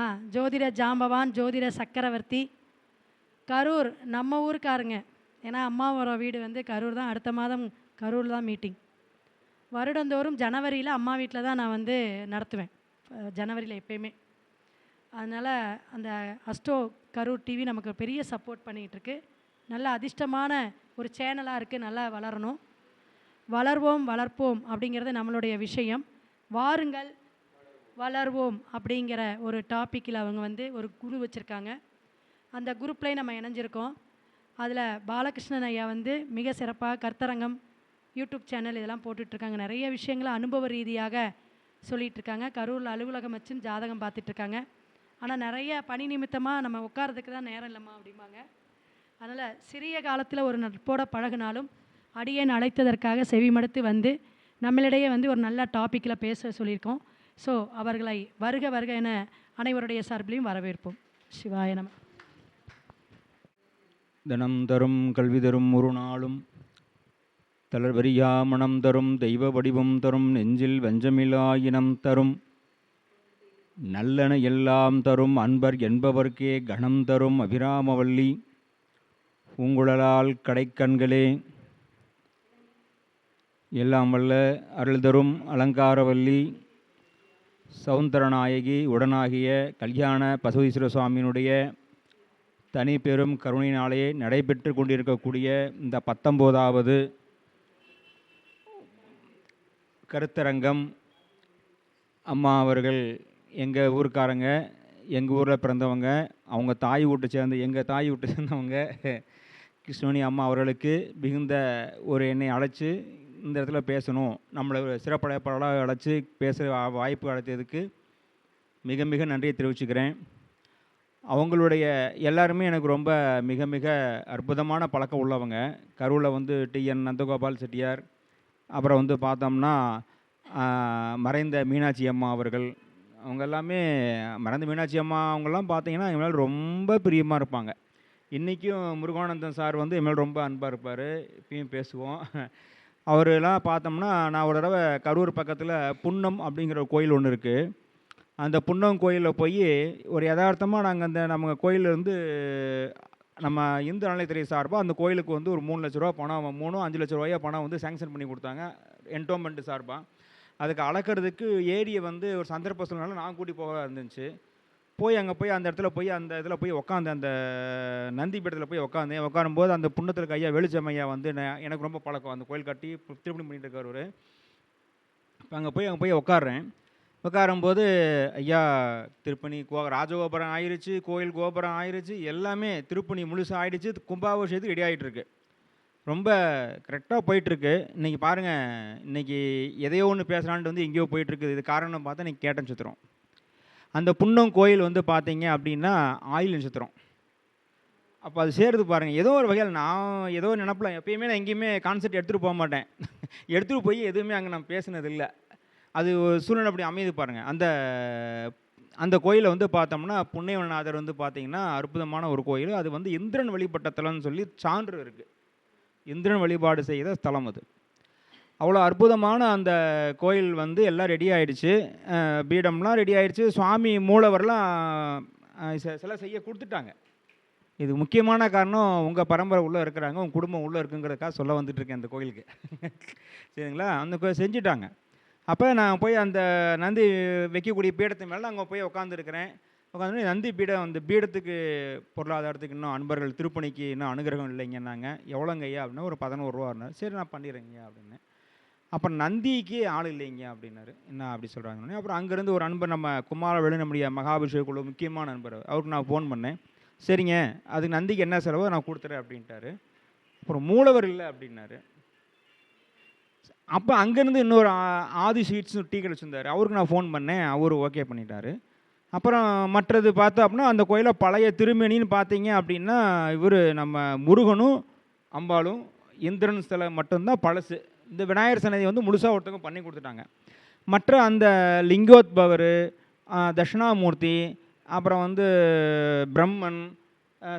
ஆ ஜோதிட ஜாம்பவான் ஜோதிட சக்கரவர்த்தி. கரூர் நம்ம ஊருக்காருங்க. ஏன்னா அம்மாவோட வீடு வந்து கரூர் தான். அடுத்த மாதம் கரூரில் தான் மீட்டிங் வருடந்தோறும் ஜனவரியில் அம்மா வீட்டில் தான் நான் வந்து நடத்துவேன். ஜனவரியில் எப்பயுமே. அதனால் அந்த அஸ்டோ கரூர் டிவி நமக்கு பெரிய சப்போர்ட் பண்ணிகிட்ருக்கு நல்ல அதிர்ஷ்டமான ஒரு சேனலாக இருக்குது நல்லா வளரணும். வளர்வோம் வளர்ப்போம் அப்படிங்கிறது நம்மளுடைய விஷயம். வாருங்கள் வளர்வோம் அப்படிங்கிற ஒரு டாப்பிக்கில் அவங்க வந்து ஒரு குரு வச்சுருக்காங்க. அந்த குரூப்லேயே நம்ம இணைஞ்சிருக்கோம். அதில் பாலகிருஷ்ணன் ஐயா வந்து மிக சிறப்பாக கர்த்தரங்கம் யூடியூப் சேனல் இதெல்லாம் போட்டுட்ருக்காங்க. நிறைய விஷயங்களை அனுபவ ரீதியாக சொல்லிகிட்ருக்காங்க கரூரில் அலுவலகம் வச்சுன்னு ஜாதகம் பார்த்துட்ருக்காங்க. ஆனால் நிறைய பணி நிமித்தமாக நம்ம உட்காரதுக்கு தான் நேரம் இல்லைம்மா அப்படிம்பாங்க. அதனால் சிறிய காலத்தில் ஒரு நட்போட பழகினாலும் அடியேன் அழைத்ததற்காக செவிமடுத்து வந்து நம்மளிடையே வந்து ஒரு நல்ல டாப்பிக்கில் பேச சொல்லியிருக்கோம். ஸோ அவர்களை வருக வருக என அனைவருடைய சார்பிலையும் வரவேற்போம். சிவாய நம. தனம் தரும் கல்வி தரும் ஒரு நாளும் தளர்வரியா மனம் தரும் தெய்வ வடிவம் தரும் நெஞ்சில் வஞ்சமிலா இனம் தரும் நல்லன எல்லாம் தரும் அன்பர் என்பவர்க்கே கணம் தரும் அபிராமவல்லி பூங்குழலால் கடைக்கண்களே எல்லாம் வல்ல அருள் தரும் அலங்காரவல்லி சௌந்தரநாயகி உடனாகிய கல்யாண பசுவீஸ்வர சுவாமியினுடைய தனி பெரும் கருணையினாலே நடைபெற்று கொண்டிருக்கக்கூடிய இந்த பத்தொம்போதாவது கருத்தரங்கம் அம்மா அவர்கள் எங்கள் ஊருக்காரங்க எங்கள் ஊரில் பிறந்தவங்க அவங்க தாய் வீட்டை சேர்ந்து எங்கள் தாய் வீட்டை சேர்ந்தவங்க கிருஷ்ணவேணி அம்மா அவர்களுக்கு மிகுந்த ஒரு என்னை அழைச்சி இந்த இடத்துல பேசணும். நம்மளை சிறப்படைய சிறப்படைப்பாளராக அழைச்சி பேசுகிற வாய்ப்பு அழைத்ததுக்கு மிக மிக நன்றியை தெரிவிச்சுக்கிறேன். அவங்களுடைய எல்லாருமே எனக்கு ரொம்ப மிக மிக அற்புதமான பழக்கம் உள்ளவங்க. கரூரில் வந்து டிஎன் நந்தகோபால் செட்டியார் அப்புறம் வந்து பார்த்தோம்னா மறைந்த மீனாட்சி அம்மா அவர்கள். அவங்க எல்லாமே மறைந்த மீனாட்சி அம்மா அவங்கெல்லாம் பார்த்தீங்கன்னா என் மேலே ரொம்ப பிரியமாக இருப்பாங்க. இன்றைக்கும் முருகானந்தன் சார் வந்து என் மேலே ரொம்ப அன்பாக இருப்பார். இப்பயும் பேசுவோம். அவரெல்லாம் பார்த்தோம்னா நான் ஒரு தடவை கரூர் பக்கத்தில் புன்னம் அப்படிங்கிற ஒரு கோயில் ஒன்று இருக்குது அந்த புன்னம் கோயிலில் போய் ஒரு யதார்த்தமாக நாங்கள் அந்த நம்ம கோயில்ல நம்ம இந்து அறநிலையத்துறை சார்பாக அந்த கோயிலுக்கு வந்து ஒரு மூணு லட்ச ரூபா பணம் மூணும் அஞ்சு லட்ச ரூபாயா பணம் வந்து சேங்ஷன் பண்ணி கொடுத்தாங்க என்டோமெண்ட் சார்பாக அதுக்கு அளக்கிறதுக்கு ஏரியை வந்து ஒரு சந்தர்ப்ப சூழ்நிலை நான் கூட்டி போக இருந்துச்சு. போய் அங்கே போய் அந்த இடத்துல போய் அந்த இதில் போய் உட்காந்து அந்த நந்தி பீடத்தில் போய் உட்காந்து உட்காரும்போது அந்த புண்ணத்தில் இருக்க ஐயா வெளிச்சம் ஐயா வந்து எனக்கு ரொம்ப பழக்கம். அந்த கோயில் கட்டி திருப்பணி பண்ணிட்டு இருக்கார் ஒரு இப்போ அங்கே போய் அங்கே போய் உட்காடுறேன் உட்காரும்போது ஐயா திருப்பணி கோ ராஜகோபுரம் ஆயிடுச்சு கோயில் கோபுரம் ஆயிடுச்சு எல்லாமே திருப்பணி முழுசாக ஆயிடுச்சு கும்பாபிஷேகத்துக்கு ரெடி ஆகிட்டுருக்கு ரொம்ப கரெக்டாக போயிட்டுருக்கு. இன்றைக்கி பாருங்கள் இன்றைக்கி எதையோ ஒன்று பேசலான்ட்டு வந்து எங்கேயோ போயிட்டுருக்குது. இது காரணம் பார்த்தா இன்றைக்கி கேட்டேன் சுற்றுறோம் அந்த புன்னம் கோயில் வந்து பார்த்தீங்க அப்படின்னா ஆயில் நட்சத்திரம். அப்போ அது சேருது பாருங்கள் ஏதோ ஒரு வகையில் நான் ஏதோ நினப்பில் எப்பயுமே நான் எங்கேயுமே கான்செப்ட் எடுத்துகிட்டு போக மாட்டேன். எடுத்துகிட்டு போய் எதுவுமே அங்கே நான் பேசினதில்லை. இல்லை அது ஒரு சூழ்நிலை அப்படி அமையுது பாருங்கள் அந்த அந்த கோயிலை வந்து பார்த்தோம்னா புண்ணியவநாதர் வந்து பார்த்தீங்கன்னா அற்புதமான ஒரு கோயில். அது வந்து இந்திரன் வழிபட்ட தலம்னு சொல்லி சான்று இருக்குது இந்திரன் வழிபாடு செய்த ஸ்தலம் அது. அவ்வளோ அற்புதமான அந்த கோயில் வந்து எல்லாம் ரெடி ஆயிடுச்சு. பீடம்லாம் ரெடி ஆயிடுச்சு. சுவாமி மூலவர்லாம் சில செய்ய கொடுத்துட்டாங்க. இது முக்கியமான காரணம் உங்கள் பரம்பரை உள்ளே இருக்கிறாங்க உங்கள் குடும்பம் உள்ளே இருக்குங்கிறதுக்காக சொல்ல வந்துட்டுருக்கேன் அந்த கோயிலுக்கு. சரிங்களா? அந்த கோயில் செஞ்சுட்டாங்க. அப்போ நான் போய் அந்த நந்தி வைக்கக்கூடிய பீடத்து மேலே அங்கே போய் உட்காந்துருக்கிறேன் உட்காந்து நந்தி பீடம் அந்த பீடத்துக்கு பொருளாதாரத்துக்கு இன்னும் அன்பர்கள் திருப்பணிக்கு இன்னும் அனுகிரகம் இல்லைங்கன்னாங்க. எவ்வளோங்க ஐயா அப்படின்னா ஒரு பதினோரு ரூபா இருந்தார் சரி நான் பண்ணிடுறேங்க அப்படின்னு அப்புறம் நந்திக்கு ஆள் இல்லைங்க அப்படின்னாரு. என்ன அப்படி சொல்கிறாங்கன்னு அப்புறம் அங்கேருந்து ஒரு நண்பர் நம்ம குமாரவேலு நம்முடைய மகாபிஷேக குழு முக்கியமான நண்பர். அவருக்கு நான் ஃபோன் பண்ணேன். சரிங்க அதுக்கு நந்திக்கு என்ன செலவோ நான் கொடுத்துறேன் அப்படின்ட்டாரு. அப்புறம் மூலவர் இல்லை அப்படின்னாரு. அப்போ அங்கேருந்து இன்னொரு ஆதி ஸ்வீட்ஸ் டீ கடை அவருக்கு நான் ஃபோன் பண்ணேன். அவர் ஓகே பண்ணிட்டாரு. அப்புறம் மற்றது பார்த்தோம் அப்படின்னா அந்த கோயிலில் பழைய திருமணின்னு பார்த்தீங்க அப்படின்னா இவர் நம்ம முருகனும் அம்பாளும் இந்திரன் சிலை மட்டும்தான் பழசு. இந்த விநாயகர் சன்னதி வந்து முழுசாக ஒருத்தவங்க பண்ணி கொடுத்துட்டாங்க. மற்ற அந்த லிங்கோத்பவர் தட்சிணாமூர்த்தி அப்புறம் வந்து பிரம்மன்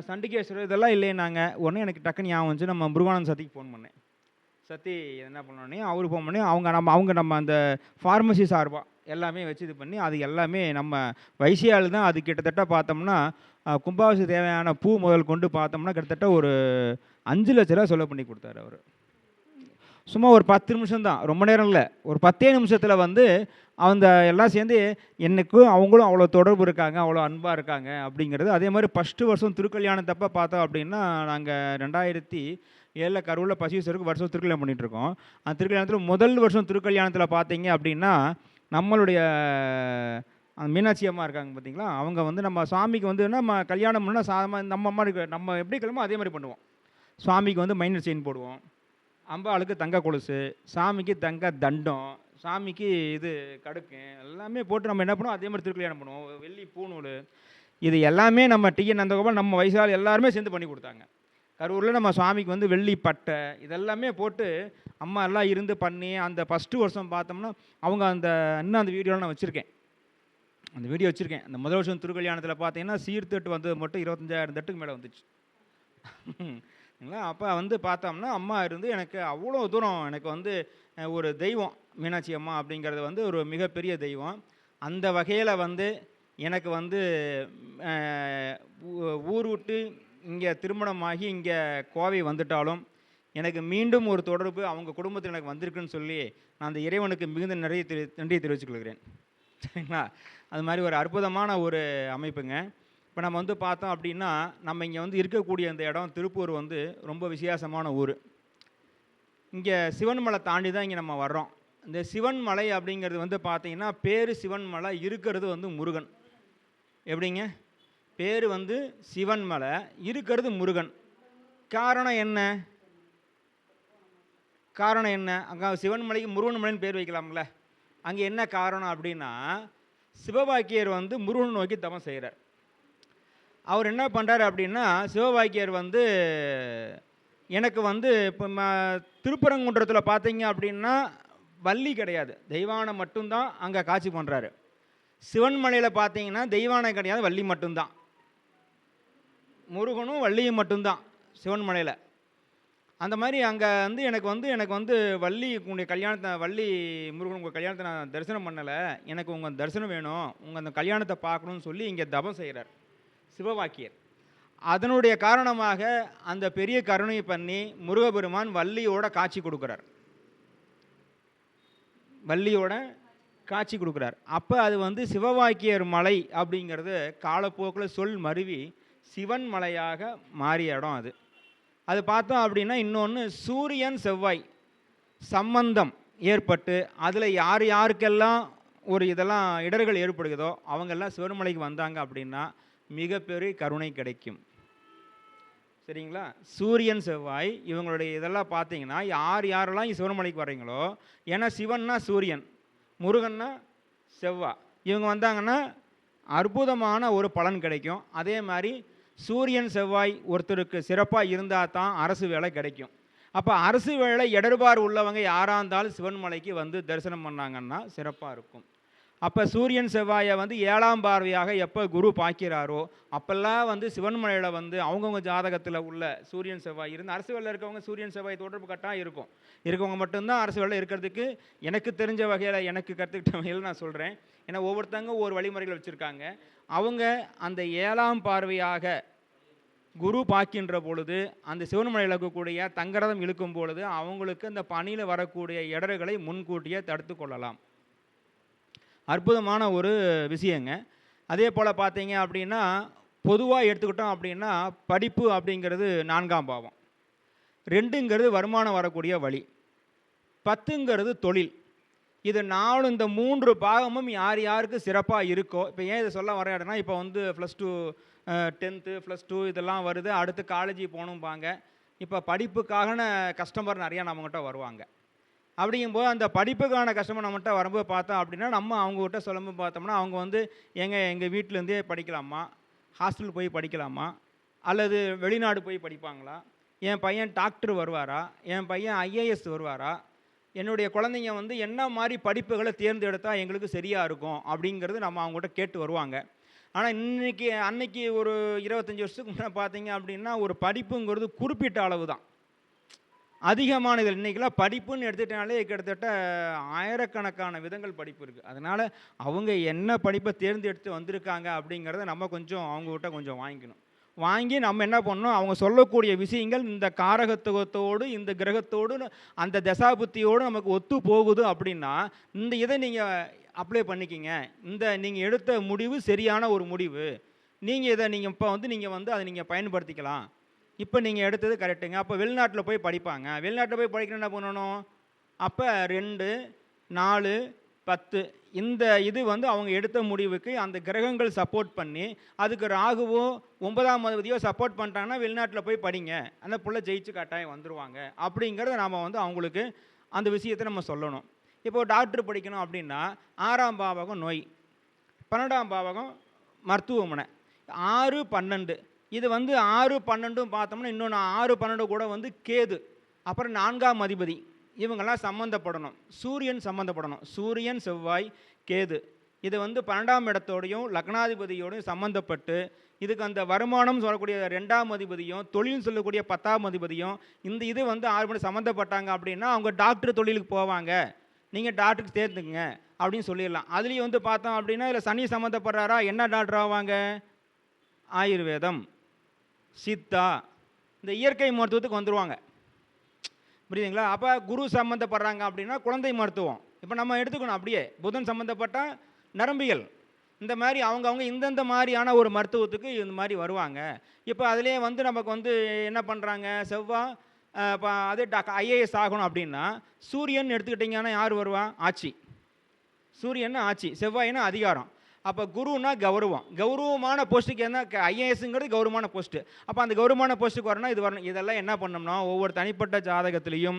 சண்டிகேஸ்வரர் இதெல்லாம் இல்லைன்னாங்க உடனே எனக்கு டக்குன்னு ஞாபகம் வந்துச்சு. நம்ம முருகானந்த் சத்திக்கு ஃபோன் பண்ணேன். சத்தி என்ன பண்ணோடனே அவர் ஃபோன் பண்ணி அவங்க நம்ம அவங்க நம்ம அந்த ஃபார்மசி சார்பாக எல்லாமே வச்சு இது பண்ணி அது எல்லாமே நம்ம வைசியால் தான் அது கிட்டத்தட்ட பார்த்தோம்னா அஹ், தேவையான பூ முதல் கொண்டு பார்த்தோம்னா கிட்டத்தட்ட ஒரு அஞ்சு லட்ச ரூபா செலவு பண்ணி கொடுத்தாரு அவர். சும்மா ஒரு பத்து நிமிஷம் தான் ரொம்ப நேரம் இல்லை. ஒரு பத்தே நிமிஷத்தில் வந்து அந்த எல்லாம் சேர்ந்து எனக்கும் அவங்களும் அவ்வளோ தொடர்பு இருக்காங்க அவ்வளோ அன்பாக இருக்காங்க அப்படிங்கிறது. அதே மாதிரி ஃபஸ்ட்டு வருஷம் திருக்கல்யாணத்தப்போ பார்த்தோம் அப்படின்னா நாங்கள் ரெண்டாயிரத்தி ஏழில் கருவில் பசிசருக்கு வருஷம் திருக்கல்யாணம் பண்ணிகிட்ருக்கோம் அந்த திருக்கல்யாணத்தில் முதல் வருஷம் திருக்கல்யாணத்தில் பார்த்தீங்க அப்படின்னா நம்மளுடைய மீனாட்சி அம்மா இருக்காங்க பார்த்தீங்களா அவங்க வந்து நம்ம சாமிக்கு வந்து நம்ம கல்யாணம் பண்ணால் சாதாரண நம்ம அம்மா இருக்க நம்ம எப்படி கிளம்போ அதே மாதிரி பண்ணுவோம். சுவாமிக்கு வந்து மைனர் செயின் போடுவோம். அம்பாளுக்கு தங்க கொலுசு சாமிக்கு தங்க தண்டம் சாமிக்கு இது கடுக்கு எல்லாமே போட்டு நம்ம என்ன பண்ணுவோம்? அதே மாதிரி திருக்கல்யாணம் பண்ணுவோம்? வெள்ளி பூநூல் இது எல்லாமே நம்ம டிஎன் நந்தகோபால் நம்ம வயசால் எல்லாருமே சேர்ந்து பண்ணி கொடுத்தாங்க. கரூரில் நம்ம சுவாமிக்கு வந்து வெள்ளி பட்டை இதெல்லாமே போட்டு அம்மா எல்லாம் இருந்து பண்ணி அந்த ஃபஸ்ட்டு வருஷம் பார்த்தோம்னா அவங்க அந்த இன்னும் அந்த வீடியோலாம் நான் வச்சுருக்கேன். அந்த வீடியோ வச்சுருக்கேன். அந்த முதல் வருஷம் திருக்கல்யாணத்தில் பார்த்தீங்கன்னா சீர்தட்டு வந்தது மட்டும் இருபத்தஞ்சாயிரம் தட்டுக்கு மேலே வந்துச்சு. அப்போ வந்து பார்த்தோம்னா அம்மா இருந்து எனக்கு அவ்வளோ தூரம் எனக்கு வந்து ஒரு தெய்வம் மீனாட்சி அம்மா அப்படிங்கிறது வந்து ஒரு மிகப்பெரிய தெய்வம். அந்த வகையில் வந்து எனக்கு வந்து ஊர் விட்டு இங்கே திருமணமாகி இங்கே கோவை வந்துட்டாலும் எனக்கு மீண்டும் ஒரு தொடர்பு அவங்க குடும்பத்தில் எனக்கு வந்திருக்குன்னு சொல்லி நான் அந்த இறைவனுக்கு மிகுந்த நிறைய தெரி நன்றியை தெரிவித்துக் கொள்கிறேன். சரிங்களா? அது மாதிரி ஒரு அற்புதமான ஒரு அமைப்புங்க. இப்போ நம்ம வந்து பார்த்தோம் அப்படின்னா நம்ம இங்கே வந்து இருக்கக்கூடிய இந்த இடம் திருப்பூர் வந்து ரொம்ப விசேஷமான ஊர். இங்கே சிவன்மலை தாண்டி தான் இங்கே நம்ம வர்றோம். இந்த சிவன்மலை அப்படிங்கிறது வந்து பார்த்தீங்கன்னா பேர் சிவன்மலை இருக்கிறது வந்து முருகன். எப்படிங்க? பேர் வந்து சிவன் மலை இருக்கிறது முருகன். காரணம் என்ன? காரணம் என்ன? அங்கே சிவன்மலைக்கு முருகன் மலைன்னு பேர் வைக்கலாம்ல. அங்கே என்ன காரணம் அப்படின்னா சிவபாக்கியர் வந்து முருகன் நோக்கி தவம் செய்கிறார் அவர் என்ன பண்ணுறாரு அப்படின்னா சிவபாக்கியர் வந்து எனக்கு வந்து இப்போ ம திருப்பரங்குன்றத்தில் பார்த்தீங்க அப்படின்னா வள்ளி கிடையாது. தெய்வானை மட்டும்தான் அங்கே காட்சி பண்ணுறாரு சிவன்மலையில் பார்த்தீங்கன்னா தெய்வானை கிடையாது வள்ளி மட்டும்தான். முருகனும் வள்ளியும் மட்டும்தான் சிவன்மலையில். அந்த மாதிரி அங்கே வந்து எனக்கு வந்து எனக்கு வந்து வள்ளி உங்களுடைய கல்யாணத்தை வள்ளி முருகன் உங்கள் கல்யாணத்தை நான் தரிசனம் பண்ணலை. எனக்கு உங்கள் தரிசனம் வேணும். உங்கள் அந்த கல்யாணத்தை பார்க்கணும்னு சொல்லி இங்கே தபம் செய்கிறார் சிவவாக்கியர். அதனுடைய காரணமாக அந்த பெரிய கருணையை பண்ணி முருகபெருமான் வள்ளியோட காட்சி கொடுக்குறார். வள்ளியோட காட்சி கொடுக்குறார். அப்போ அது வந்து சிவவாக்கியர் மலை அப்படிங்கிறது காலப்போக்கில் சொல் மருவி சிவன் மலையாக மாறிய இடம் அது. அது பார்த்தோம் அப்படின்னா இன்னொன்று சூரியன் செவ்வாய் சம்பந்தம் ஏற்பட்டு அதில் யார் யாருக்கெல்லாம் ஒரு இதெல்லாம் இடர்கள் ஏற்படுகிறதோ அவங்கெல்லாம் சிவன்மலைக்கு வந்தாங்க அப்படின்னா மிகப்பெரிய கருணை கிடைக்கும். சரிங்களா? சூரியன் செவ்வாய் இவங்களுடைய இதெல்லாம் பார்த்தீங்கன்னா யார் யாரெல்லாம் சிவனமலைக்கு சிவன்மலைக்கு வர்றீங்களோ ஏன்னா சிவன்னா சூரியன் முருகன்னா செவ்வாய் இவங்க வந்தாங்கன்னா அற்புதமான ஒரு பலன் கிடைக்கும். அதே மாதிரி சூரியன் செவ்வாய் ஒருத்தருக்கு சிறப்பாக இருந்தால் தான் அரசு வேலை கிடைக்கும். அப்போ அரசு வேலை எடர்பார் உள்ளவங்க யாராக இருந்தாலும் சிவன்மலைக்கு வந்து தரிசனம் பண்ணாங்கன்னா சிறப்பாக இருக்கும். அப்போ சூரியன் செவ்வாயை வந்து ஏழாம் பார்வையாக எப்போ குரு பார்க்கிறாரோ அப்போல்லாம் வந்து சிவன்மலையில் வந்து அவங்கவுங்க ஜாதகத்தில் உள்ள சூரியன் செவ்வாய் இருந்து அரசு வேலை இருக்கவங்க சூரியன் செவ்வாய் தொடர்பு கட்டாக இருக்கும். இருக்கவங்க மட்டும்தான் அரசு வேலை இருக்கிறதுக்கு எனக்கு தெரிஞ்ச வகையில் எனக்கு கற்றுக்கிட்ட வகையில் நான் சொல்கிறேன் ஏன்னா ஒவ்வொருத்தங்க ஒரு வழிமுறைகள் வச்சுருக்காங்க. அவங்க அந்த ஏழாம் பார்வையாக குரு பார்க்கின்ற பொழுது அந்த சிவன்மலையில் இருக்கக்கூடிய தங்கரதம் இழுக்கும் பொழுது அவங்களுக்கு அந்த பணியில் வரக்கூடிய இடர்களை முன்கூட்டியே தடுத்து கொள்ளலாம். அற்புதமான ஒரு விஷயங்க. அதே போல் பார்த்தீங்க அப்படின்னா பொதுவாக எடுத்துக்கிட்டோம் அப்படின்னா படிப்பு அப்படிங்கிறது நான்காம் பாவம். ரெண்டுங்கிறது வருமானம் வரக்கூடிய வழி. பத்துங்கிறது தொழில். இது நாலு இந்த மூன்று பாகமும் யார் யாருக்கு சிறப்பாக இருக்கோ இப்போ ஏன் இதை சொல்ல வரேன்னா இப்போ வந்து plus two tenth plus two இதெல்லாம் வருது. அடுத்து காலேஜ் போகணும்பாங்க. இப்போ படிப்புக்கான கஸ்டமர் நிறையா நம்மகிட்ட வருவாங்க. அப்படிங்கும்போது அந்த படிப்புக்கான கஷ்டமாக நம்மகிட்ட வரும்போது பார்த்தோம் அப்படின்னா நம்ம அவங்ககிட்ட சொல்லும்போது பார்த்தோம்னா அவங்க வந்து எங்கள் எங்கள் வீட்டிலேருந்தே படிக்கலாமா? ஹாஸ்டல் போய் படிக்கலாமா? அல்லது வெளிநாடு போய் படிப்பாங்களா? என் பையன் டாக்டர் வருவாரா? என் பையன் ஐஏஎஸ் வருவாரா? என்னுடைய குழந்தைங்க வந்து என்ன மாதிரி படிப்புகளை தேர்ந்தெடுத்தால் எங்களுக்கு சரியாக இருக்கும்? அப்படிங்கிறது நம்ம அவங்ககிட்ட கேட்டு வருவாங்க. ஆனால் இன்றைக்கி அன்னைக்கு ஒரு இருபத்தஞ்சி வருஷத்துக்கு முன்னே பார்த்தீங்க அப்படின்னா ஒரு படிப்புங்கிறது குறிப்பிட்ட அளவு தான். அதிகமான இதில் இன்றைக்கெல்லாம் படிப்புன்னு எடுத்துட்டாலே கிட்டத்தட்ட ஆயிரக்கணக்கான விதங்கள் படிப்பு இருக்குது அதனால் அவங்க என்ன படிப்பை தேர்ந்தெடுத்து வந்திருக்காங்க அப்படிங்கிறத நம்ம கொஞ்சம் அவங்ககிட்ட கொஞ்சம் வாங்கிக்கணும். வாங்கி நம்ம என்ன பண்ணணும்? அவங்க சொல்லக்கூடிய விஷயங்கள் இந்த காரகத்துவத்தோடு இந்த கிரகத்தோடு அந்த தசாபுத்தியோடு நமக்கு ஒத்து போகுது அப்படின்னா இந்த இதை நீங்கள் அப்ளை பண்ணிக்கிங்க. இந்த நீங்கள் எடுத்த முடிவு சரியான ஒரு முடிவு. நீங்கள் இதை நீங்கள் இப்போ வந்து நீங்கள் வந்து அதை நீங்கள் பயன்படுத்திக்கலாம். இப்போ நீங்கள் எடுத்தது கரெக்டுங்க அப்போ வெளிநாட்டில் போய் படிப்பாங்க. வெளிநாட்டில் போய் படிக்கணும் என்ன பண்ணணும்? அப்போ ரெண்டு நாலு பத்து. இந்த இது வந்து அவங்க எடுத்த முடிவுக்கு அந்த கிரகங்கள் சப்போர்ட் பண்ணி அதுக்கு ராகுவோ ஒன்பதாம் அதிபதியோ சப்போர்ட் பண்ணிட்டாங்கன்னா வெளிநாட்டில் போய் படிங்க. அந்த பிள்ளை ஜெயிச்சு கட்டாயம் வந்துடுவாங்க அப்படிங்கிறத நாம் வந்து அவங்களுக்கு அந்த விஷயத்தை நம்ம சொல்லணும். இப்போ டாக்டர் படிக்கணும் அப்படின்னா ஆறாம் பாவகம் நோய் பன்னெண்டாம் பாவகம் மருத்துவமனை. ஆறு பன்னெண்டு. இது வந்து ஆறு பன்னெண்டும் பார்த்தோம்னா இன்னொன்று ஆறு பன்னெண்டு கூட வந்து கேது அப்புறம் நான்காம் அதிபதி. இவங்கெல்லாம் சம்மந்தப்படணும் சூரியன் சம்மந்தப்படணும் சூரியன் செவ்வாய் கேது. இது வந்து பன்னெண்டாம் இடத்தோடையும் லக்னாதிபதியோடையும் சம்மந்தப்பட்டு இதுக்கு அந்த வருமானம் சொல்லக்கூடிய ரெண்டாம் அதிபதியும் தொழில் சொல்லக்கூடிய பத்தாம் அதிபதியும் இந்த இது வந்து ஆறு மணி சம்மந்தப்பட்டாங்க அப்படின்னா அவங்க டாக்டர் தொழிலுக்கு போவாங்க. நீங்கள் டாக்டருக்கு சேர்த்துக்குங்க அப்படின்னு சொல்லிடலாம். அதுலேயும் வந்து பார்த்தோம் அப்படின்னா இதில் சனி சம்மந்தப்படுறாரா என்ன டாக்டர் ஆவாங்க? ஆயுர்வேதம். சித்தா இந்த இயற்கை மருத்துவத்துக்கு வந்துடுவாங்க புரியுதுங்களா? அப்போ குரு சம்மந்தப்படுறாங்க அப்படின்னா குழந்தை மருத்துவம். இப்போ நம்ம எடுத்துக்கணும் அப்படியே. புதன் சம்மந்தப்பட்ட நரம்பியல் இந்த மாதிரி அவங்கவுங்க இந்தந்த மாதிரியான ஒரு மருத்துவத்துக்கு இந்த மாதிரி வருவாங்க. இப்போ அதிலே வந்து நமக்கு வந்து என்ன பண்ணுறாங்க செவ்வாய் இப்போ அது டாக் ஐஏஎஸ் ஆகணும் அப்படின்னா சூரியன் எடுத்துக்கிட்டிங்கன்னா யார் வருவா? ஆட்சி. சூரியன் ஆட்சி. செவ்வாய்னா அதிகாரம். அப்போ குருன்னா கௌரவம். கௌரவமான போஸ்ட்டுக்கு என்ன? ஐஏஎஸ்ங்கிறது கௌரவமான போஸ்ட்டு அப்போ அந்த கௌரவமான போஸ்ட்டுக்கு வரணும் இது வரணும். இதெல்லாம் என்ன பண்ணோம்னா ஒவ்வொரு தனிப்பட்ட ஜாதகத்துலேயும்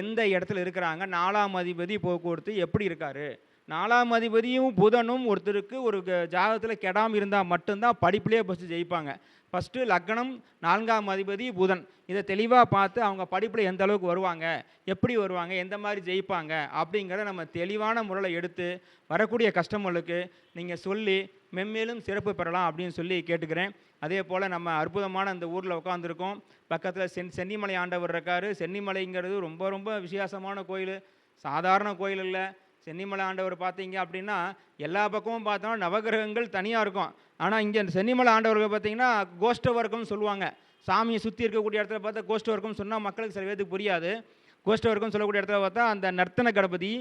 எந்த இடத்துல இருக்கிறாங்க நாலாம் அதிபதி போக்குவரத்து எப்படி இருக்காரு? நாலாம் அதிபதியும் புதனும் ஒருத்தருக்கு ஒரு ஜாதகத்தில் கெடாமல் இருந்தால் மட்டும்தான் படிப்புலேயே ஃபஸ்ட்டு ஜெயிப்பாங்க. ஃபஸ்ட்டு லக்னம் நான்காம் அதிபதி புதன். இதை தெளிவாக பார்த்து அவங்க படிப்பில் எந்த அளவுக்கு வருவாங்க எப்படி வருவாங்க எந்த மாதிரி ஜெயிப்பாங்க அப்படிங்கிறத நம்ம தெளிவான முறையில் எடுத்து வரக்கூடிய கஸ்டமர்களுக்கு நீங்கள் சொல்லி மென்மேலும் சிறப்பு பெறலாம் அப்படின்னு சொல்லி கேட்டுக்கிறேன். அதே போல் நம்ம அற்புதமான அந்த ஊரில் உட்காந்துருக்கோம் பக்கத்தில் சென் சென்னிமலை ஆண்டவர் இருக்கார். சென்னிமலைங்கிறது ரொம்ப ரொம்ப விசேஷமான கோயில். சாதாரண கோயில் இல்லை. சென்னிமலை ஆண்டவர் பார்த்தீங்க அப்படின்னா எல்லா பக்கமும் பார்த்தோம்னா நவகிரகங்கள் தனியாக இருக்கும். ஆனால் இங்கே சென்னிமலை ஆண்டவர்கள் பார்த்தீங்கன்னா கோஷ்ட வர்க்கம்னு சொல்லுவாங்க. சாமியை சுற்றி இருக்கக்கூடிய இடத்துல பார்த்தா கோஷ்ட வர்க்கம் சொன்னால் மக்களுக்கு சில பேருக்கு புரியாது. கோஷ்ட வர்க்கம் சொல்லக்கூடிய இடத்துல பார்த்தா அந்த நர்த்தன கணபதி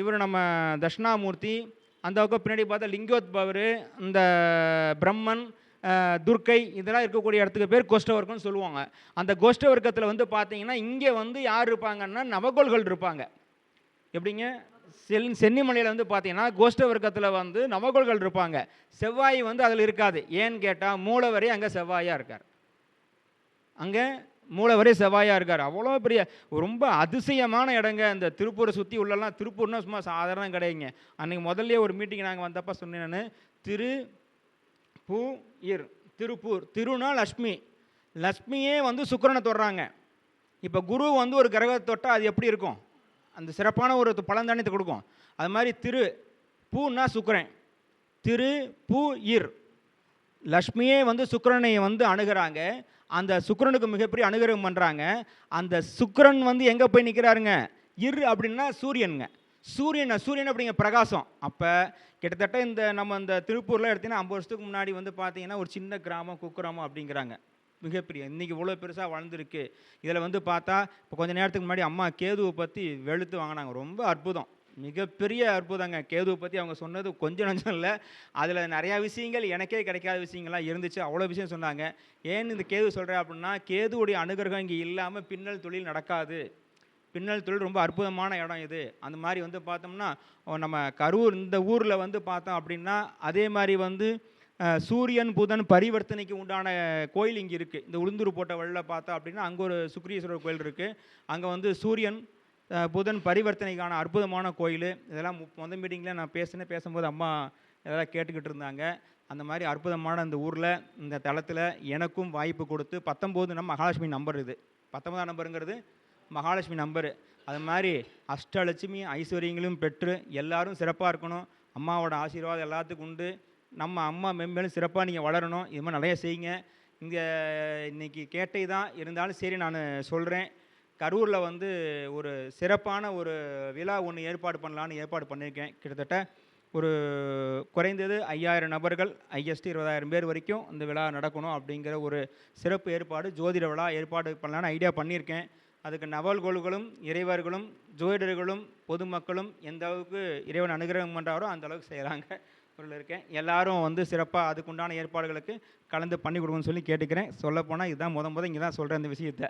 இவர் நம்ம தட்சிணாமூர்த்தி அந்த பக்கம் பின்னாடி பார்த்தா லிங்கோத்பவர் இந்த பிரம்மன் துர்க்கை இதெல்லாம் இருக்கக்கூடிய இடத்துக்கு பேர் கோஷ்டவர்க்கம்னு சொல்லுவாங்க. அந்த கோஷ்டவர்க்கத்தில் வந்து பார்த்தீங்கன்னா இங்கே வந்து யார் இருப்பாங்கன்னா நவகோள்கள் இருப்பாங்க. எப்படிங்க? செல் சென்னிமலையில் வந்து பார்த்தீங்கன்னா கோஷ்ட வர்க்கத்தில் வந்து நவகோள்கள் இருப்பாங்க. செவ்வாய் வந்து அதில் இருக்காது. ஏன்னு கேட்டால் மூலவரே அங்கே செவ்வாயாக இருக்கார். அங்கே மூலவரே செவ்வாயாக இருக்கார். அவ்வளோ பெரிய ரொம்ப அதிசயமான இடங்க இந்த திருப்பூரை சுற்றி உள்ளலாம். திருப்பூர்னா சும்மா சாதாரணம் கிடையாதுங்க. அன்றைக்கி முதல்ல ஒரு மீட்டிங் நாங்கள் வந்தப்போ சொன்னேன் நான். திரு பூ இர் திருப்பூர் திருனா லக்ஷ்மி லக்ஷ்மியே வந்து சுக்கரனை தொடுறாங்க. இப்போ குரு வந்து ஒரு கிரகத்தை தொட்டால் அது எப்படி இருக்கும்? அந்த சிறப்பான ஒரு பலன்தானத்தை கொடுக்கும். அது மாதிரி திரு பூன்னா சுக்கரன். திரு பூ இர். லக்ஷ்மியே வந்து சுக்கிரனை வந்து அணுகிறாங்க. அந்த சுக்கரனுக்கு மிகப்பெரிய அனுகிரகம் பண்ணுறாங்க அந்த சுக்கரன் வந்து எங்கே போய் நிற்கிறாருங்க இர் அப்படின்னா சூரியனுங்க. சூரியன் சூரியன் அப்படிங்க பிரகாசம். அப்போ கிட்டத்தட்ட இந்த நம்ம இந்த திருப்பூரில் எடுத்தீங்கன்னா ஐம்பது வருஷத்துக்கு முன்னாடி வந்து பார்த்தீங்கன்னா ஒரு சின்ன கிராமம் குக்கிராமம் அப்படிங்கிறாங்க. மிகப்பெரிய. இன்றைக்கி இவ்வளோ பெருசாக வளர்ந்துருக்கு. இதில் வந்து பார்த்தா இப்போ கொஞ்ச நேரத்துக்கு முன்னாடி அம்மா கேதுவை பற்றி வெளுத்து வாங்கினாங்க. ரொம்ப அற்புதம். மிகப்பெரிய அற்புதங்க. கேதுவை பற்றி அவங்க சொன்னது கொஞ்சம் நஞ்சம் இல்லை. அதில் நிறையா விஷயங்கள் எனக்கே கிடைக்காத விஷயங்கள்லாம் இருந்துச்சு. அவ்வளோ விஷயம் சொன்னாங்க. ஏன் இந்த கேது சொல்கிறேன் அப்படின்னா கேதுவுடைய அனுகிரகம் இங்கே இல்லாமல் பின்னல் தொழில் நடக்காது. பின்னல் தொழில் ரொம்ப அற்புதமான இடம் இது. அந்த மாதிரி வந்து பார்த்தோம்னா நம்ம கரூர் இந்த ஊரில் வந்து பார்த்தோம் அப்படின்னா அதே மாதிரி வந்து சூரியன் புதன் பரிவர்த்தனைக்கு உண்டான கோயில் இங்கே இருக்குது இந்த உளுந்தூர் போட்ட வழியில் பார்த்தோம் அப்படின்னா அங்கே ஒரு சுக்ரீஸ்வரர் கோயில் இருக்குது அங்கே வந்து சூரியன் புதன் பரிவர்த்தனைக்கான அற்புதமான கோயில். இதெல்லாம் மு- முதல் மீட்டிங்கில் நான் பேசினேன் பேசும்போது அம்மா இதெல்லாம் கேட்டுக்கிட்டு இருந்தாங்க. அந்த மாதிரி அற்புதமான அந்த ஊரில் இந்த தளத்தில் எனக்கும் வாய்ப்பு கொடுத்து பத்தொம்போது நம்ம மகாலட்சுமி நம்பர் இது. பத்தொன்பதாம் நம்பருங்கிறது மகாலட்சுமி நம்பரு. அது மாதிரி அஷ்டலட்சுமி ஐஸ்வர்யங்களும் பெற்று எல்லாரும் சிறப்பாக இருக்கணும். அம்மாவோட ஆசீர்வாதம் எல்லாத்துக்கும் உண்டு. நம்ம அம்மா மென்மேலும் சிறப்பாக நீங்கள் வளரணும். இது மாதிரி நிறைய செய்யுங்க. இங்கே இன்றைக்கி கேட்டை தான் இருந்தாலும் சரி நான் சொல்கிறேன் கரூரில் வந்து ஒரு சிறப்பான ஒரு விழா ஒன்று ஏற்பாடு பண்ணலான்னு ஏற்பாடு பண்ணியிருக்கேன் கிட்டத்தட்ட ஒரு குறைந்தது ஐயாயிரம் நபர்கள் ஐஎஸ்டி இருபதாயிரம் பேர் வரைக்கும் இந்த விழா நடக்கணும் அப்படிங்கிற ஒரு சிறப்பு ஏற்பாடு ஜோதிட விழா ஏற்பாடு பண்ணலான்னு ஐடியா பண்ணியிருக்கேன் அதுக்கு நவல்கோள்களும் இறைவர்களும் ஜோதிடர்களும் பொதுமக்களும் எந்த அளவுக்கு இறைவன் அனுகிரகம் பண்ணுறாரோ அந்த அளவுக்கு செய்கிறாங்க பொருள் இருக்கேன். எல்லாரும் வந்து சிறப்பாக அதுக்குண்டான ஏற்பாடுகளுக்கு கலந்து பண்ணி கொடுக்கணும்னு சொல்லி கேட்டுக்கிறேன். சொல்லப்போனால் இதுதான் முத முத இங்கே தான் சொல்கிறேன் அந்த விஷயத்த.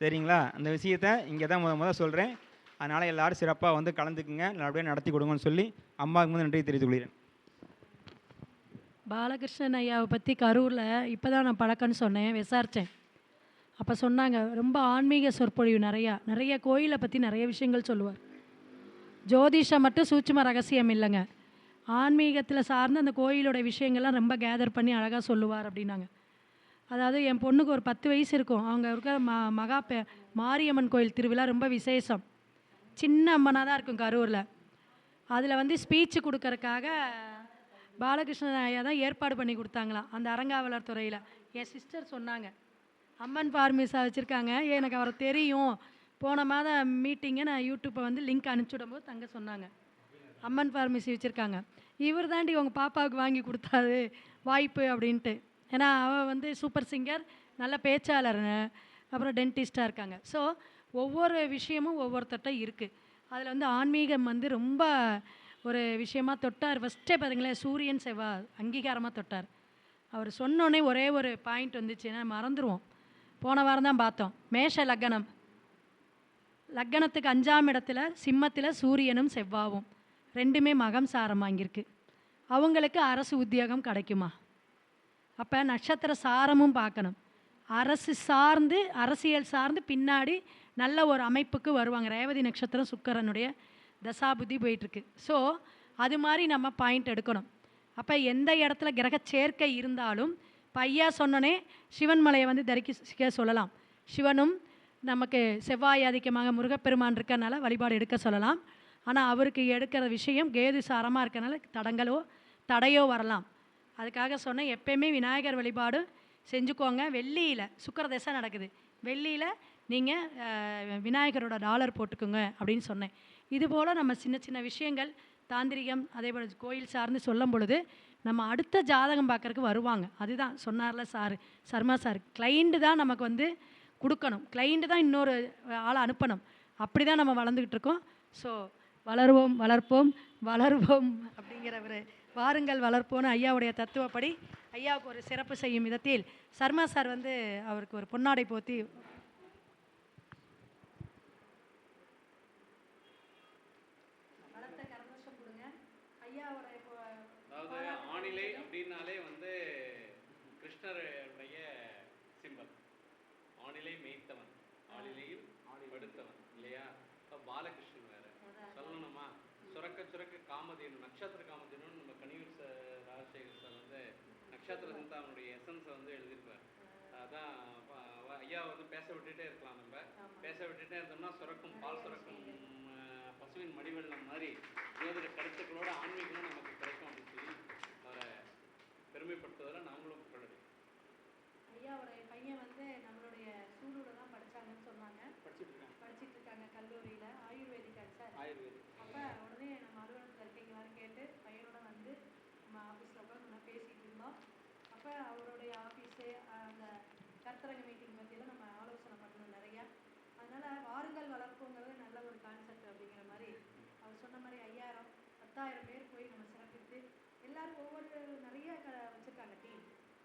சரிங்களா? அந்த விஷயத்த இங்கே தான் முத முத சொல்கிறேன் அதனால் எல்லாரும் சிறப்பாக வந்து கலந்துக்குங்க. நல்லபடியாக நடத்தி கொடுங்கன்னு சொல்லி அம்மாவுக்கு வந்து நன்றி தெரிவித்துக் கொள்கிறேன். பாலகிருஷ்ணன் ஐயாவை பற்றி கரூரில் இப்போ தான் நான் பழக்கம்னு சொன்னேன் விசாரித்தேன் அப்போ சொன்னாங்க ரொம்ப ஆன்மீக சொற்பொழிவு நிறையா. நிறைய கோயிலை பற்றி நிறைய விஷயங்கள் சொல்லுவார். ஜோதிஷம் மட்டும் சூட்சும ரகசியம் இல்லைங்க. ஆன்மீகத்தில் சார்ந்த அந்த கோயிலோட விஷயங்கள்லாம் ரொம்ப கேதர் பண்ணி அழகாக சொல்லுவார் அப்படின்னாங்க. அதாவது என் பொண்ணுக்கு ஒரு பத்து வயசு இருக்கும். அவங்க இருக்கிற ம மகா பெ மாரியம்மன் கோயில் திருவிழா ரொம்ப விசேஷம். சின்ன அம்மனாக தான் இருக்கும் கரூரில். அதில் வந்து ஸ்பீச்சு கொடுக்கறக்காக பாலகிருஷ்ணன் ஐயா தான் ஏற்பாடு பண்ணி கொடுத்தாங்களாம் அந்த அரங்காவலர் துறையில். என் சிஸ்டர் சொன்னாங்க அம்மன் ஃபார்மிஸாக வச்சுருக்காங்க. எனக்கு அவரை தெரியும். போன மாதம் மீட்டிங்கை நான் யூடியூப்பை வந்து லிங்க் அனுப்பிச்சுடும் போது தங்க சொன்னாங்க. அம்மன் ஃபார்மசி வச்சுருக்காங்க. இவர் தாண்டி உங்கள் பாப்பாவுக்கு வாங்கி கொடுத்தாரு வாய்ப்பு அப்படின்ட்டு. ஏன்னா அவள் வந்து சூப்பர் சிங்கர் நல்ல பேச்சாளர் அப்புறம் டென்டிஸ்டாக இருக்காங்க. ஸோ ஒவ்வொரு விஷயமும் ஒவ்வொருத்தட்ட இருக்குது அதில் வந்து ஆன்மீகம் வந்து ரொம்ப ஒரு விஷயமாக தொட்டார். ஃபஸ்ட்டே பாருங்களேன் சூரியன் செவ்வா அங்கீகாரமாக தொட்டார். அவர் சொன்னோன்னே ஒரே ஒரு பாயிண்ட் வந்துச்சு. ஏன்னா மறந்துடுவோம் போன வாரம் தான் பார்த்தோம். மேஷ லக்னம். லக்கணத்துக்கு அஞ்சாம் இடத்துல சிம்மத்தில் சூரியனும் செவ்வாவும். ரெண்டுமே மகம் சாரம் வாங்கியிருக்கு. அவங்களுக்கு அரசு உத்தியோகம் கிடைக்குமா? அப்போ நட்சத்திர சாரமும் பார்க்கணும். அரசு சார்ந்து அரசியல் சார்ந்து பின்னாடி நல்ல ஒரு அமைப்புக்கு வருவாங்க. ரேவதி நட்சத்திரம் சுக்கரனுடைய தசாபுத்தி போயிட்டுருக்கு. ஸோ அது மாதிரி நம்ம பாயிண்ட் எடுக்கணும். அப்போ எந்த இடத்துல கிரக சேர்க்கை இருந்தாலும் பையா சொன்னோன்னே சிவன் மலையை வந்து தரிக்க சொல்லலாம். சிவனும் நமக்கு செவ்வாய் அதிகமாக முருகப்பெருமான் இருக்கனால வழிபாடு எடுக்க சொல்லலாம். ஆனால் அவருக்கு எடுக்கிற விஷயம் கேது சாரமாக இருக்கறனால தடங்களோ தடையோ வரலாம். அதுக்காக சொன்னேன் எப்பயுமே விநாயகர் வழிபாடு செஞ்சுக்கோங்க. வெள்ளியில் சுக்கர தசை நடக்குது. வெள்ளியில் நீங்கள் விநாயகரோட டாலர் போட்டுக்கோங்க அப்படின்னு சொன்னேன். இதுபோல் நம்ம சின்ன சின்ன விஷயங்கள் தாந்திரிகம் அதே போல் கோயில் சார்ந்து சொல்லும் பொழுது நம்ம அடுத்த ஜாதகம் பார்க்கறதுக்கு வருவாங்க. அதுதான் சொன்னார்ல சார் சர்மா சார். கிளைண்ட்டு தான் நமக்கு வந்து கொடுக்கணும். கிளைண்ட்டு தான் இன்னொரு ஆளை அனுப்பணும். அப்படி தான் நம்ம வளர்ந்துக்கிட்டு இருக்கோம். ஸோ வளருவோம் வளர்ப்போம் வளருவோம் அப்படிங்கிற ஒரு வாருங்கள் வளர்ப்போன்னு ஐயாவுடைய தத்துவப்படி ஐயாவுக்கு ஒரு சிறப்பு செய்யும் விதத்தில் சர்மா சார் வந்து அவருக்கு ஒரு பொன்னாடை போத்தி ஆணிலை அப்படின்னாலே வந்து கிருஷ்ணருடைய சிம்பல் ஆணிலை மேய்த்தவன் ஆளிலையில் படுத்தவன் இல்லையா? இப்போ பாலகிருஷ்ணன் வேற. சொல்லணுமா? சுரக்க சுரக்க காமதேனு நட்சத்திர காமதேனு நம்ம கனியூர் சார் ராஜசேகர் சார் வந்து நட்சத்திர சிந்தாவனுடைய எசன்ஸை வந்து எழுதியிருப்பார். அதான் ஐயா வந்து பேச விட்டுட்டே இருக்கலாம் நம்ம. பேச விட்டுட்டே இருந்தோம்னா சுரக்கும் பால் சுரக்கும் பசுவின் மடிவெள்ளம் மாதிரி ஜோதிட கருத்துக்களோட ஆன்மீகமும் நமக்கு கிடைக்கும் அப்படின்னு சொல்லி அவரை பெருமைப்படுத்துவதில் நாமளும் புகழடி ஐயாவோட பையன் வந்து நம்மளுடைய சூலூரில் தான் படிச்சாங்கன்னு சொன்னாங்க படிச்சுட்டு இருக்காங்க படிச்சிட்டு இருக்காங்க கல்லூரியில் ஆயுர்வேதிக் சார் ஆயுர்வேதிக் அப்போ உடனே நம்ம அலுவலகத்தில் இருக்கீங்களான்னு கேட்டு பையனோட வந்து நம்ம ஆஃபீஸில் உட்காந்து நம்ம பேசிகிட்டு இருந்தோம் அப்போ அவருடைய ஆஃபீஸு அந்த கருத்தரங்க மீட்டிங் பற்றியெல்லாம் நம்ம ஆலோசனை பண்ணணும் நிறையா அதனால் வாருங்கள் வளர்ப்புங்கிறது நல்ல ஒரு கான்செப்ட் அப்படிங்கிற மாதிரி அவர் சொன்ன மாதிரி ஐயாயிரம் பத்தாயிரம் பேர் போய் நம்ம சிறப்பித்து எல்லாரும் ஒவ்வொரு நிறைய க வச்சுருக்காங்க டீம்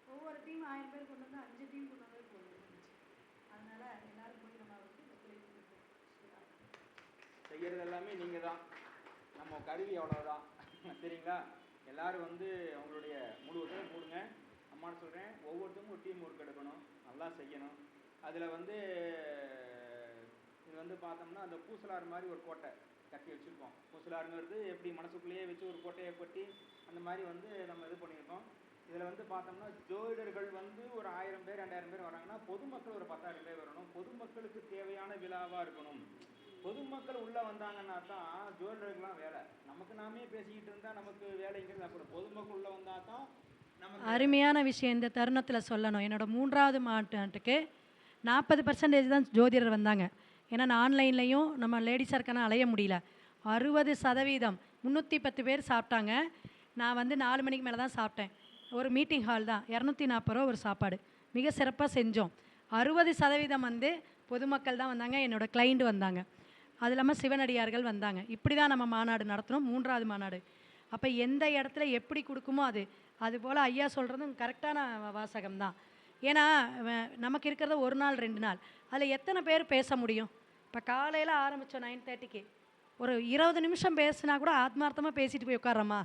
ஒவ்வொரு டீம் ஆயிரம் பேர் கொண்டு வந்து அஞ்சு டீம் கொண்டு வந்து போதும் அதனால் எல்லாரும் போய் நம்ம வந்து ஒத்துழைப்பு கொடுப்போம் செய்கிறது எல்லாமே நீங்கள் தான் நம்ம கருவி அவ்வளோதான் சரிங்களா? எல்லாரும் வந்து அவங்களுடைய முழு ஒத்துழைப்பு அம்மான்னு சொல்கிறேன் ஒவ்வொருத்தரும் ஒரு டீம் ஒர்க் எடுக்கணும். நல்லா செய்யணும். அதில் வந்து இது வந்து பார்த்தோம்னா அந்த பூசலார் மாதிரி ஒரு கோட்டை. கட்டி வச்சுருக்கோம் முசுலாருங்கிறது எப்படி மனசுக்குள்ளேயே வச்சு ஒரு கோட்டையை கொட்டி அந்த மாதிரி வந்து நம்ம இது பண்ணியிருக்கோம். இதில் வந்து பார்த்தோம்னா ஜோதிடர்கள் வந்து ஒரு ஆயிரம் பேர் ரெண்டாயிரம் பேர் வராங்கன்னா பொதுமக்கள் ஒரு பத்தாயிரம் பேர் வரணும். பொதுமக்களுக்கு தேவையான விழாவாக இருக்கணும். பொதுமக்கள் உள்ளே வந்தாங்கன்னா தான் ஜோதிடர்கள்லாம் வேலை. நமக்கு நாமே பேசிக்கிட்டு இருந்தால் நமக்கு வேலைங்கிறது அப்புறம் பொதுமக்கள் உள்ளே வந்தால் தான் நமக்கு அருமையான விஷயம் இந்த தருணத்தில் சொல்லணும். என்னோடய மூன்றாவது மாட்டுக்கு நாற்பது பர்சன்டேஜ் தான் ஜோதிடர் வந்தாங்க. ஏன்னா நான் ஆன்லைன்லேயும் நம்ம லேடிஸாக இருக்கனா அலைய முடியல. அறுபது சதவீதம் முந்நூற்றி பத்து பேர் சாப்பிட்டாங்க. நான் வந்து நாலு மணிக்கு மேலே தான் சாப்பிட்டேன். ஒரு மீட்டிங் ஹால் தான். இரநூத்தி நாற்பது ரூபா ஒரு சாப்பாடு. மிக சிறப்பாக செஞ்சோம். அறுபது சதவீதம் வந்து பொதுமக்கள் தான் வந்தாங்க. என்னோட கிளைண்ட் வந்தாங்க. அது இல்லாமல் சிவனடியார்கள் வந்தாங்க. இப்படி தான் நம்ம மாநாடு நடத்தினோம் மூன்றாவது மாநாடு. அப்போ எந்த இடத்துல எப்படி கொடுக்குமோ அது. அதுபோல் ஐயா சொல்கிறதும் கரெக்டான வாசகம் தான். ஏன்னா நமக்கு இருக்கிறது ஒரு நாள் ரெண்டு நாள். அதில் எத்தனை பேர் பேச முடியும்? இப்போ காலையில் ஆரம்பித்தோம் நைன் தேர்ட்டிக்கு ஒரு இருபது நிமிஷம் பேசினா கூட ஆத்மார்த்தமாக பேசிட்டு போய் உட்காரம்மா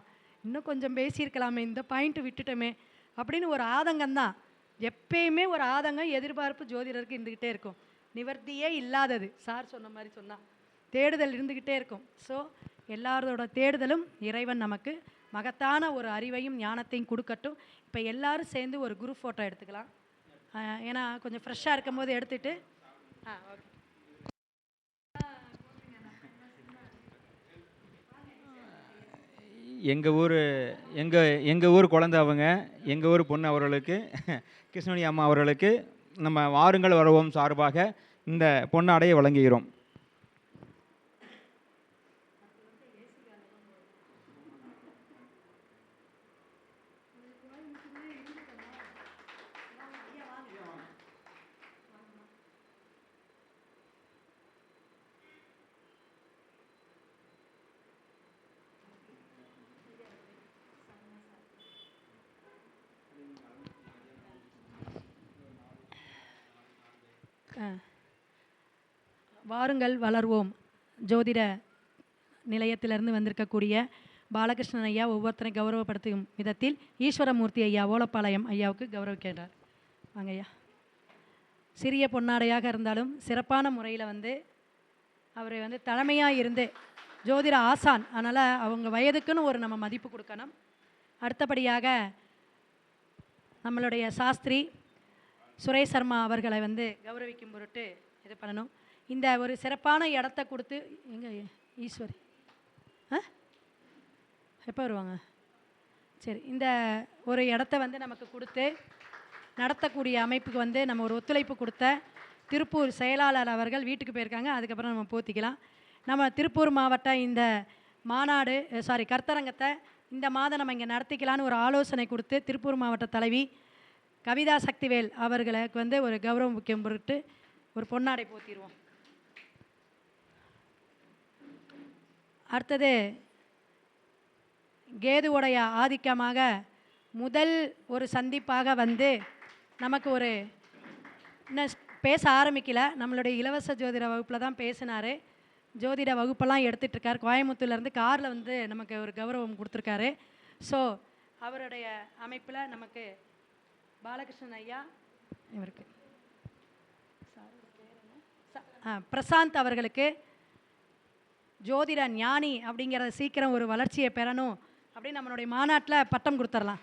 இன்னும் கொஞ்சம் பேசியிருக்கலாமே இந்த பாயிண்ட்டு விட்டுட்டோமே அப்படின்னு ஒரு ஆதங்கம் தான். எப்பயுமே ஒரு ஆதங்கம் எதிர்பார்ப்பு ஜோதிடருக்கு இருந்துக்கிட்டே இருக்கும். நிவர்த்தியே இல்லாதது. சார் சொன்ன மாதிரி சொன்னால் தேடுதல் இருந்துக்கிட்டே இருக்கும். ஸோ எல்லாரோட தேடுதலும் இறைவன் நமக்கு மகத்தான ஒரு அறிவையும் ஞானத்தையும் கொடுக்கட்டும். இப்போ எல்லோரும் சேர்ந்து ஒரு குரூப் ஃபோட்டோ எடுத்துக்கலாம். ஏன்னா கொஞ்சம் ஃப்ரெஷ்ஷாக இருக்கும் போது ஆ ஓகே. எங்கள் ஊர் எங்கள் எங்கள் ஊர் குழந்த அவங்க எங்கள் ஊர் பொண்ணு அவர்களுக்கு கிருஷ்ணமணி அம்மா அவர்களுக்கு நம்ம வாருங்கள் வருவோம் சார்பாக இந்த பொன்னாடையை வழங்குகிறோம் ஆ. வாருங்கள் வளர்வோம். ஜோதிட நிலையத்திலிருந்து வந்திருக்கக்கூடிய பாலகிருஷ்ணன் ஐயா ஒவ்வொருத்தரை கௌரவப்படுத்தும் விதத்தில் ஈஸ்வரமூர்த்தி ஐயா ஓலப்பாளையம் ஐயாவுக்கு கௌரவிக்கின்றார். வாங்க ஐயா. சிறிய பொன்னாடையாக இருந்தாலும் சிறப்பான முறையில் வந்து அவர் வந்து தலைமையாக இருந்து ஜோதிட ஆசான். அதனால் அவங்க வயதுக்குன்னு ஒரு நம்ம மதிப்பு கொடுக்கணும். அடுத்தபடியாக நம்மளுடைய சாஸ்திரி சுரேஷ் சர்மா அவர்களை வந்து கௌரவிக்கும் பொருட்டு இது பண்ணணும். இந்த ஒரு சிறப்பான இடத்த கொடுத்து எங்கே ஈஸ்வரி? ஆ? எப்போ வருவாங்க? சரி இந்த ஒரு இடத்த வந்து நமக்கு கொடுத்து நடத்தக்கூடிய அமைப்புக்கு வந்து நம்ம ஒரு ஒத்துழைப்பு கொடுத்த திருப்பூர் செயலாளர் அவர்கள் வீட்டுக்கு போயிருக்காங்க. அதுக்கப்புறம் நம்ம போத்திக்கலாம். நம்ம திருப்பூர் மாவட்ட இந்த மாநாடு சாரி கர்த்தரங்கத்தை இந்த மாதம் நம்ம இங்கே நடத்திக்கலான்னு ஒரு ஆலோசனை கொடுத்து திருப்பூர் மாவட்ட தலைவி கவிதா சக்திவேல் அவர்களுக்கு வந்து ஒரு கௌரவம் முக்கியம் பொருட்டு ஒரு பொன்னாடை போத்திடுவோம் அடுத்தது கேதுவுடைய ஆதிக்கமாக முதல் ஒரு சந்திப்பாக வந்து நமக்கு ஒரு இன்னும் பேச ஆரம்பிக்கல. நம்மளுடைய இலவச ஜோதிட வகுப்பில் தான் பேசினார். ஜோதிட வகுப்பெல்லாம் எடுத்துகிட்டுருக்கார் கோயம்புத்தூர்லேருந்து காரில் வந்து நமக்கு ஒரு கௌரவம் கொடுத்துருக்காரு. ஸோ அவருடைய அமைப்பில் நமக்கு பாலகிருஷ்ணன் ஐயா இவருக்கு. பிரசாந்த் அவர்களுக்கு ஜோதிட ஞானி அப்படிங்கிறத சீக்கிரம் ஒரு வளர்ச்சியை பெறணும் அப்படின்னு நம்மளுடைய மாநாட்டில் பட்டம் கொடுத்துடலாம்.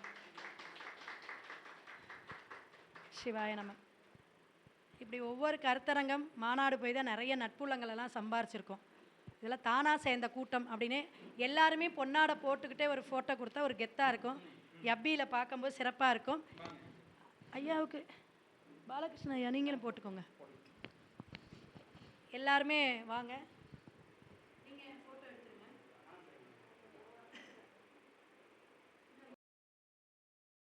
சிவாய நம்ம இப்படி ஒவ்வொரு கருத்தரங்கம் மாநாடு போய் தான் நிறைய நட்புள்ளங்களெல்லாம் சம்பாரிச்சிருக்கோம். இதெல்லாம் தானாக சேர்ந்த கூட்டம் அப்படின்னு எல்லாருமே பொன்னாடை போட்டுக்கிட்டே ஒரு ஃபோட்டோ கொடுத்தா ஒரு கெத்தாக இருக்கும். எப்பியில் பார்க்கும்போது சிறப்பாக இருக்கும். ஐயாவுக்கு பாலகிருஷ்ணன் ஐயா நீங்களும் போட்டுக்கோங்க. எல்லாருமே வாங்க.